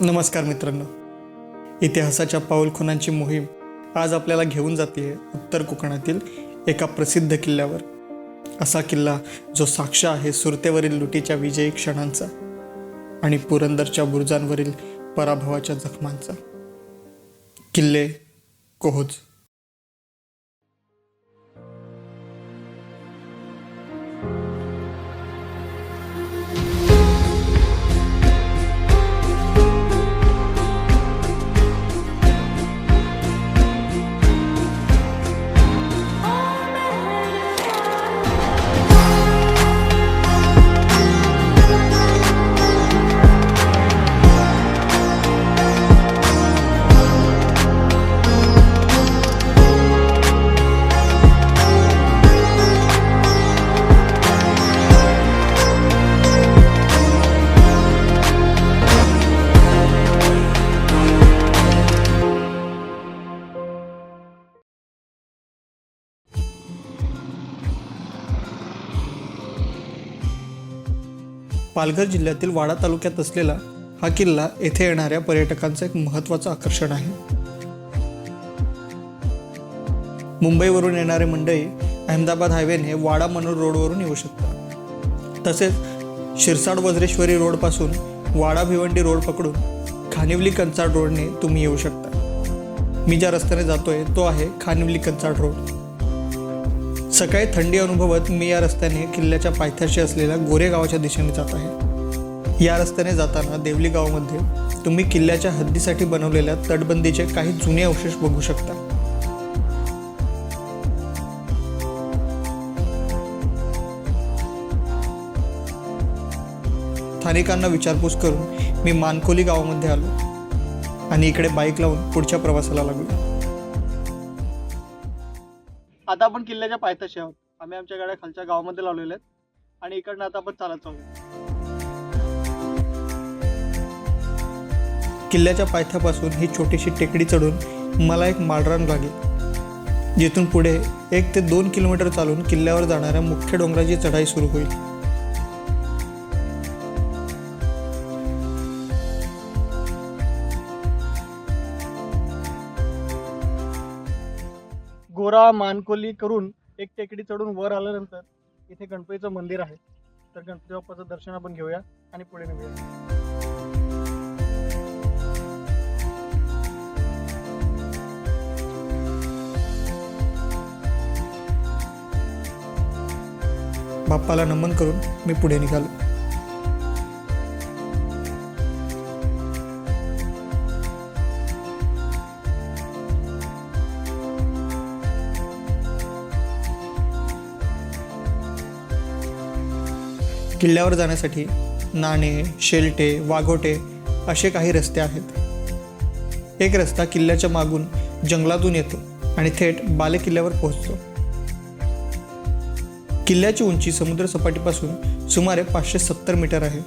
नमस्कार मित्रांनो. इतिहासाच्या पाऊलखुणांची मोहीम आज आपल्याला घेऊन जाते उत्तर कोकणातील एका प्रसिद्ध किल्ल्यावर. असा किल्ला जो साक्ष आहे सुरतेवरील लुटीच्या विजयी क्षणांचा आणि पुरंदरच्या बुरुजांवरील पराभवाच्या जखमांचा. किल्ले कोहोज पालघर जिल्ह्यातील वाडा तालुक्यात असलेला हा किल्ला येथे येणाऱ्या पर्यटकांचं एक महत्त्वाचं आकर्षण आहे. मुंबईवरून येणारे मंडळी अहमदाबाद हायवेने वाडा मनोर रोडवरून येऊ शकतात. तसेच शिरसाड वज्रेश्वरी रोडपासून वाडा भिवंडी रोड पकडून खानिवली कंचाड रोडने तुम्ही येऊ शकता. मी ज्या रस्त्याने जातोय तो आहे खानिवली कंचाड रोड. सकाळी थंडी अनुभवत मी या रस्त्याने किल्ल्याच्या पायथ्याशी असलेल्या गोरे गावाच्या दिशेने जात आहे. या रस्त्याने जाताना देवली गावामध्ये तुम्ही किल्ल्याच्या हद्दीसाठी बनवलेल्या तटबंदीचे काही जुने अवशेष बघू शकता. स्थानिकांना विचारपूस करून मी मानकोली गावामध्ये आलो आणि इकडे बाईक लावून पुढच्या प्रवासाला लागलो. आता आपण किल्ल्याच्या पायथ्याशी आहोत. आम्ही आमच्या गाड्या खालच्या गावामध्ये लावलेल्या आहेत. आणि इकडनं आता आपण चालत जाऊ किल्ल्याच्या पायथ्यापासून ही छोटीशी टेकडी चढून मला एक माळरान लागेल. जिथून पुढे एक ते दोन किलोमीटर चालून किल्ल्यावर जाणाऱ्या मुख्य डोंगराची चढाई सुरू होईल. गोरा मानकोली करून एक टेकडी चढून वर आल्यानंतर इथे गणपतीचं मंदिर आहे. तर गणपती बाप्पाचं दर्शन आपण घेऊया आणि पुढे निघूया. बाप्पाला नमन करून मी पुढे निघालो. किल्ल्यावर जाण्यासाठी नाणे शेलटे वाघोटे असे काही रस्ते आहेत. एक रस्ता किल्ल्याच्या मागून जंगलातून येतो आणि थेट बाले किल्ल्यावर पोहोचतो. किल्ल्याची उंची समुद्रसपाटीपासून सुमारे पाचशे सत्तर मीटर आहे.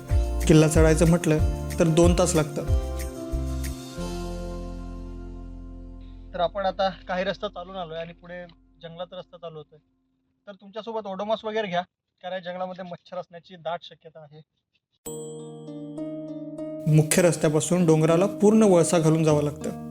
किल्ला चढायचं म्हटलं तर दोन तास लागतात. तर आपण आता काही रस्ता चालून आलोय आणि पुढे जंगलात रस्ता चालू होतोय. तर तुमच्यासोबत ओडोमास वगैरे घ्या. कारण या जंगलामध्ये मच्छर असण्याची दाट शक्यता आहे. मुख्य रस्त्यापासून डोंगराला पूर्ण वळसा घालून जावं लागतं.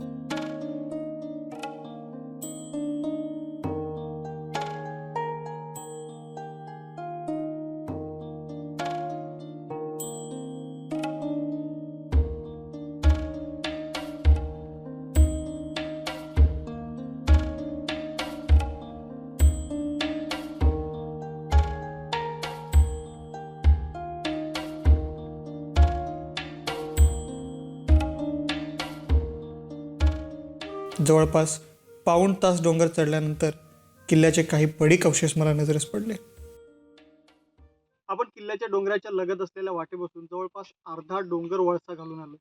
जवळपास पाऊण तास डोंगर चढल्यानंतर किल्ल्याचे काही पडीक अवशेष मला नजरेस पडले. आपण किल्ल्याच्या डोंगराच्या लगत असलेल्या वाटेपासून जवळपास अर्धा डोंगर वळसा घालून आलो.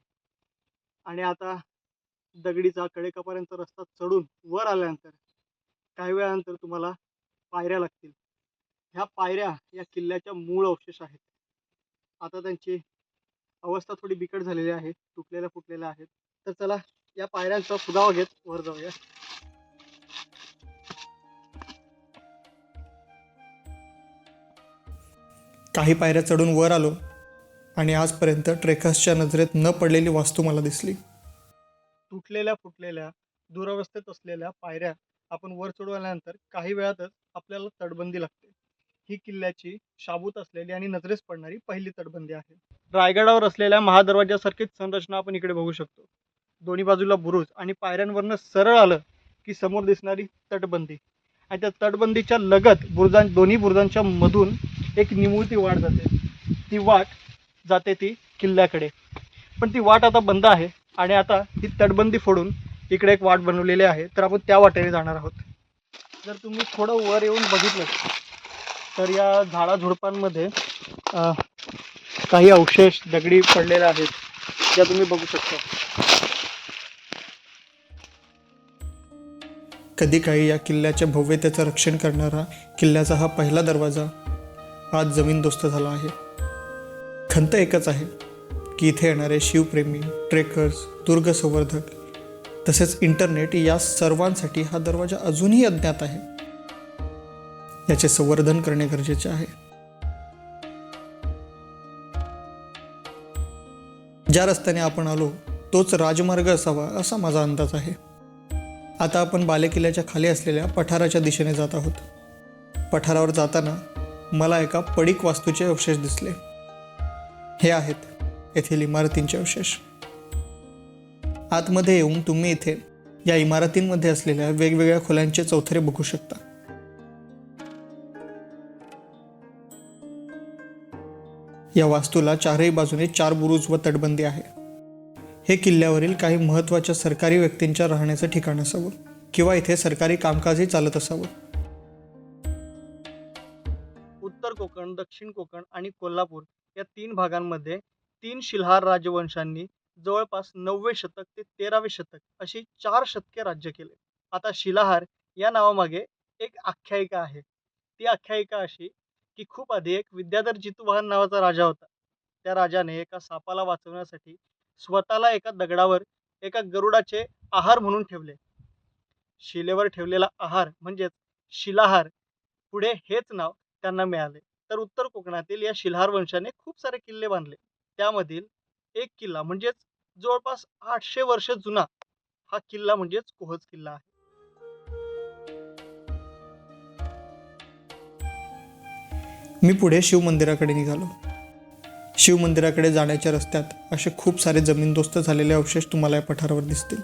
आणि आता दगडीचा कडेकापर्यंत रस्ता चढून वर आल्यानंतर काही वेळानंतर तुम्हाला पायऱ्या लागतील. ह्या पायऱ्या या किल्ल्याच्या मूळ अवशेष आहेत. आता त्यांची अवस्था थोडी बिकट झालेली आहे तुटलेल्या फुटलेल्या आहेत. तर चला या पायऱ्यांचा सुधावा घेत वर जाऊया. काही पायऱ्या चढून वर आलो आणि आजपर्यंत ट्रेकर्सच्या नजरेत न पडलेली वास्तू मला दिसली. तुटलेल्या फुटलेल्या दुरावस्थेत असलेल्या पायऱ्या आपण वर चढवल्यानंतर काही वेळातच आपल्याला तटबंदी लागते. ही किल्ल्याची शाबूत असलेली आणि नजरेस पडणारी पहिली तटबंदी आहे. रायगडावर असलेल्या महादरवाज्यासारखीच संरचना आपण इकडे बघू शकतो. दोन्ही बाजूला बुरुज आणि पायऱ्यांवरनं सरळ आलं की समोर दिसणारी तटबंदी. आणि त्या तटबंदीच्या लगत बुरुजां दोन्ही बुरुजांच्या मधून एक निमुळती वाट जाते. ती वाट जाते ती किल्ल्याकडे. पण ती वाट आता बंद आहे आणि आता ही तटबंदी फोडून इकडे एक वाट बनवलेली आहे तर आपण त्या वाटेने जाणार आहोत. जर तुम्ही थोडं वर येऊन बघितलं तर या झाडाझुडपांमध्ये काही अवशेष दगडी पडलेले आहेत ज्या तुम्ही बघू शकता. कधी काही या किल्ल्याच्या भव्यतेचं रक्षण करणारा किल्ल्याचा हा पहिला दरवाजा आज जमीनदोस्त झाला आहे. खंत एकच आहे की इथे येणारे शिवप्रेमी ट्रेकर्स दुर्ग संवर्धक तसेच इंटरनेट या सर्वांसाठी हा दरवाजा अजूनही अज्ञात आहे. याचे संवर्धन करणे गरजेचे आहे. ज्या रस्त्याने आपण आलो तोच राजमार्ग असावा असा माझा अंदाज आहे. आता आपण बालेकिल्ल्याच्या खाली असलेल्या पठाराच्या दिशेने जात आहोत. पठारावर जाताना मला एका पडीक वास्तूचे अवशेष दिसले. हे आहेत येथील इमारतींचे अवशेष. आतमध्ये येऊन तुम्ही इथे या इमारतींमध्ये असलेल्या वेगवेगळ्या खोल्यांचे चौथरे बघू शकता. या वास्तूला चारही बाजूने चार बुरुज व तटबंदी आहे. हे किल्ल्यावरील काही महत्त्वाच्या सरकारी व्यक्तींच्या राहण्याचं ठिकाण असावं किंवा इथे सरकारी कामकाजही चालत असावं. उत्तर कोकण दक्षिण कोकण आणि कोल्हापूर या तीन भागांमध्ये तीन शिल्हार राजवंशांनी जवळपास नववे शतक ते तेरावे शतक अशी चार शतके राज्य केले. आता शिलाहार या नावामागे एक आख्यायिका आहे. ती आख्यायिका अशी की खूप आधी एक विद्याधर जितुवाहन नावाचा राजा होता. त्या राजाने एका सापाला वाचवण्यासाठी स्वतःला एका दगडावर एका गरुडाचे आहार म्हणून ठेवले. शिलेवर ठेवलेला आहार म्हणजेच शिलाहार पुढे हेच नाव त्यांना मिळाले. तर उत्तर कोकणातील या शिलाहार वंशाने खूप सारे किल्ले बांधले. त्यामधील एक किल्ला म्हणजेच जवळपास आठशे वर्ष जुना हा किल्ला म्हणजेच कोहज किल्ला आहे. मी पुढे शिव मंदिराकडे निघालो. शिव मंदिराकडे जाण्याच्या रस्त्यात असे खूप सारे जमीनदोस्त झालेले अवशेष तुम्हाला या पठारावर दिसतील.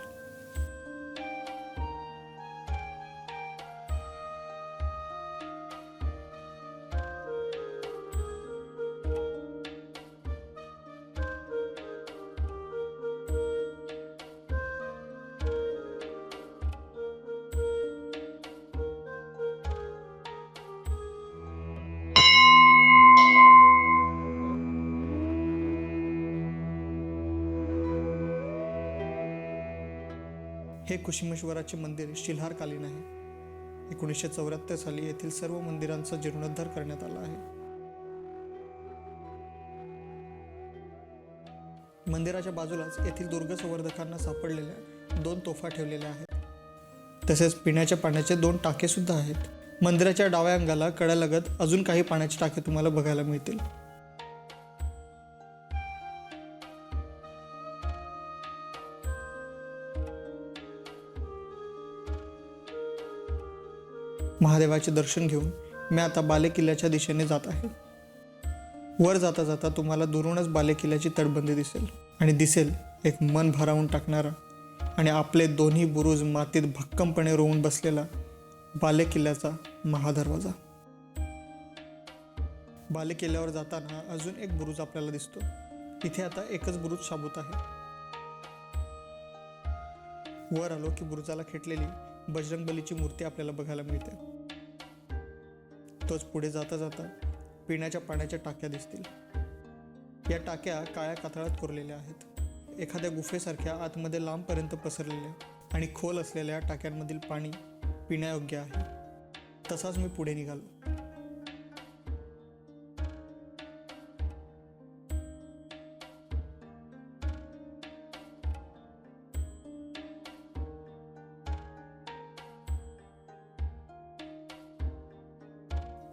हे कुशिमेश्वराचे मंदिर शिल्हारकालीन आहे. एकोणीसशे चौऱ्याहत्तर साली येथील सर्व मंदिरांचा जीर्णोद्धार करण्यात आला आहे. मंदिराच्या बाजूलाच येथील दुर्ग संवर्धकांना सापडलेल्या दोन तोफा ठेवलेल्या आहेत. तसेच पिण्याच्या पाण्याचे दोन टाके सुद्धा आहेत. मंदिराच्या डाव्या अंगाला कड्यालगत अजून काही पाण्याचे टाके तुम्हाला बघायला मिळतील. महादेवाचे दर्शन घेऊन मी आता बालेकिल्ल्याच्या दिशेने जात आहे. वर जाता जाता तुम्हाला दुरूनच बालेकिल्ल्याची तटबंदी दिसेल आणि दिसेल एक मन भारावून टाकणारा आणि आपले दोन्ही बुरुज मातीत भक्कमपणे रोवून बसलेला बालेकिल्ल्याचा महादरवाजा. बालेकिल्ल्यावर जाताना अजून एक बुरुज आपल्याला दिसतो. इथे आता एकच बुरुज शाबूत आहे. वर आलो की बुरुजाला खेटलेली बजरंगबलीची मूर्ती आपल्याला बघायला मिळते. तोच पुढे जाता जाता पिण्याच्या पाण्याच्या टाक्या दिसतील. या टाक्या काळ्या कातळात कोरलेल्या आहेत. एखाद्या गुफेसारख्या आतमध्ये लांबपर्यंत पसरलेल्या आणि खोल असलेल्या टाक्यांमधील पाणी पिण्यायोग्य आहे. तसाच मी पुढे निघालो.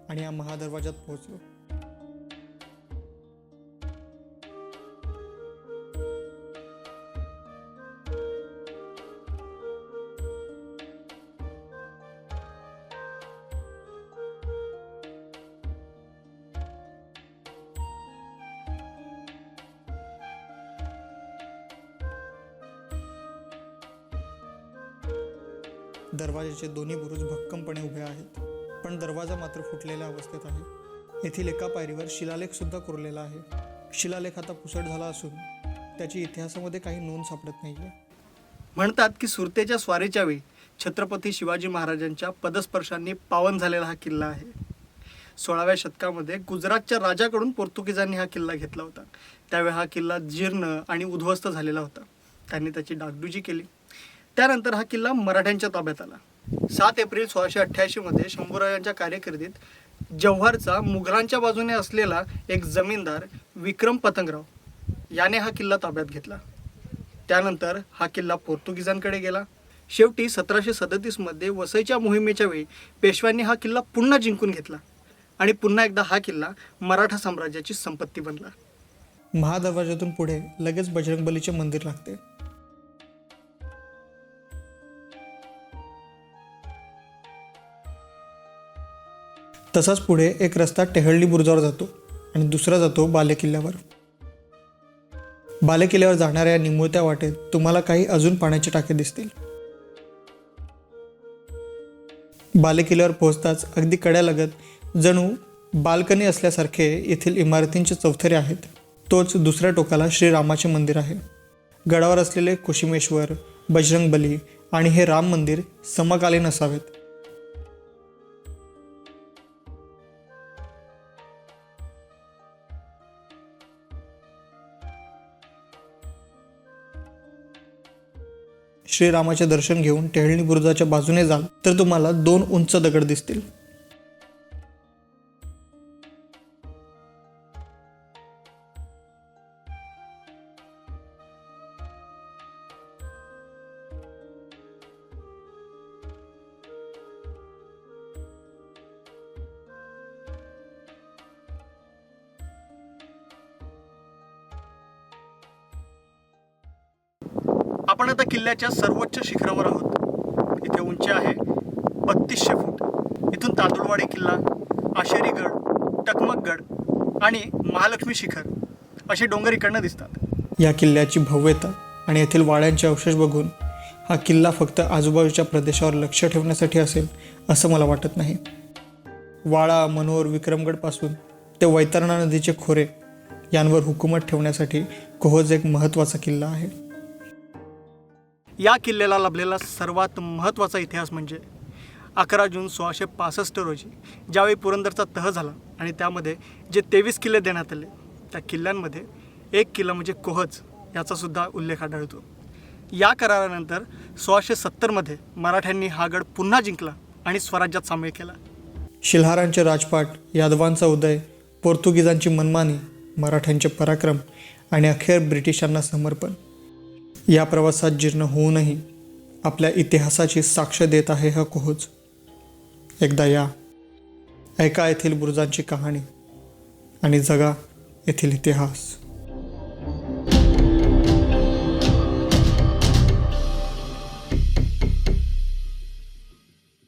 आणि या महादरवाज्यात पोहोचलो. दरवाजाचे दोन्ही बुरुज भक्कमपणे उभे आहेत. पण दरवाजा मात्र फुटलेल्या अवस्थेत आहे. येथील एका पायरीवर शिलालेखसुद्धा कोरलेला आहे. शिलालेख आता पुसट झाला असून त्याची इतिहासामध्ये काही नोंद सापडत नाहीये. म्हणतात की सुरतेच्या स्वारीच्या वेळी छत्रपती शिवाजी महाराजांच्या पदस्पर्शांनी पावन झालेला हा किल्ला आहे. सोळाव्या शतकामध्ये गुजरातच्या राजाकडून पोर्तुगीजांनी हा किल्ला घेतला होता. त्यावेळी हा किल्ला जीर्ण आणि उद्ध्वस्त झालेला होता. त्यांनी त्याची डागडुजी केली. त्यानंतर हा किल्ला मराठ्यांच्या ताब्यात आला. सात एप्रिल सोळाशे अठ्ठ्याऐंशीमध्ये शंभूराजांच्या कार्यकिर्दीत जव्हारचा मुघलांच्या बाजूने असलेला एक जमीनदार विक्रम पतंगराव याने हा किल्ला ताब्यात घेतला. त्यानंतर हा किल्ला पोर्तुगीजांकडे गेला. शेवटी सतराशे सदतीसमध्ये वसईच्या मोहिमेच्या वेळी पेशव्यांनी हा किल्ला पुन्हा जिंकून घेतला आणि पुन्हा एकदा हा किल्ला मराठा साम्राज्याची संपत्ती बनला. महादरवाजातून पुढे लगेच बजरंगबलीचे मंदिर लागते. तसाच पुढे एक रस्ता टेहळणी बुरुजावर जातो आणि दुसरा जातो बालेकिल्ल्यावर. बालेकिल्ल्यावर जाणाऱ्या निमुळत्या वाटेत तुम्हाला काही अजून पाण्याचे टाके दिसतील. बालेकिल्ल्यावर पोहोचताच अगदी कड्यालगत जणू बाल्कनी असल्यासारखे येथील इमारतींचे चौथरे आहेत. तोच दुसऱ्या टोकाला श्रीरामाचे मंदिर आहे. गडावर असलेले कुशिमेश्वर बजरंगबली आणि हे राम मंदिर समकालीन असावेत. श्रीरामाचे दर्शन घेऊन टेहळणी बुरुजाच्या बाजूने जाल तर तुम्हाला दोन उंच दगड दिसतील. आपण आता किल्ल्याच्या सर्वोच्च शिखरावर आहोत. इथे उंची आहे बत्तीसशे फूट. इथून तांदुळवाडी किल्ला आशेरीगड टकमकगड आणि महालक्ष्मी शिखर असे डोंगर इकडनं दिसतात. या किल्ल्याची भव्यता आणि येथील वाड्यांचे अवशेष बघून हा किल्ला फक्त आजूबाजूच्या प्रदेशावर लक्ष ठेवण्यासाठी असेल असं मला वाटत नाही. वाळा मनोर विक्रमगडपासून ते वैतरणा नदीचे खोरे यांवर हुकूमत ठेवण्यासाठी कोहोज एक महत्त्वाचा किल्ला आहे. या किल्ल्याला लाभलेला सर्वात महत्त्वाचा इतिहास म्हणजे अकरा जून सोळाशे पासष्ट रोजी ज्यावेळी पुरंदरचा तह झाला आणि त्यामध्ये जे तेवीस किल्ले देण्यात आले त्या किल्ल्यांमध्ये एक किल्ला म्हणजे कोहज याचासुद्धा उल्लेख आढळतो. या करारानंतर सोळाशे सत्तरमध्ये मराठ्यांनी हा गड पुन्हा जिंकला आणि स्वराज्यात सामील केला. शिल्हारांचे राजपाट यादवांचा उदय पोर्तुगीजांची मनमानी मराठ्यांचे पराक्रम आणि अखेर ब्रिटिशांना समर्पण या प्रवासात जीर्ण होऊनही आपल्या इतिहासाची साक्ष देत आहे हा कोहोज एकदा या. ऐका येथील बुरुजांची कहाणी आणि जगा येथील इतिहास.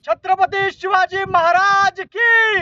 छत्रपती शिवाजी महाराज की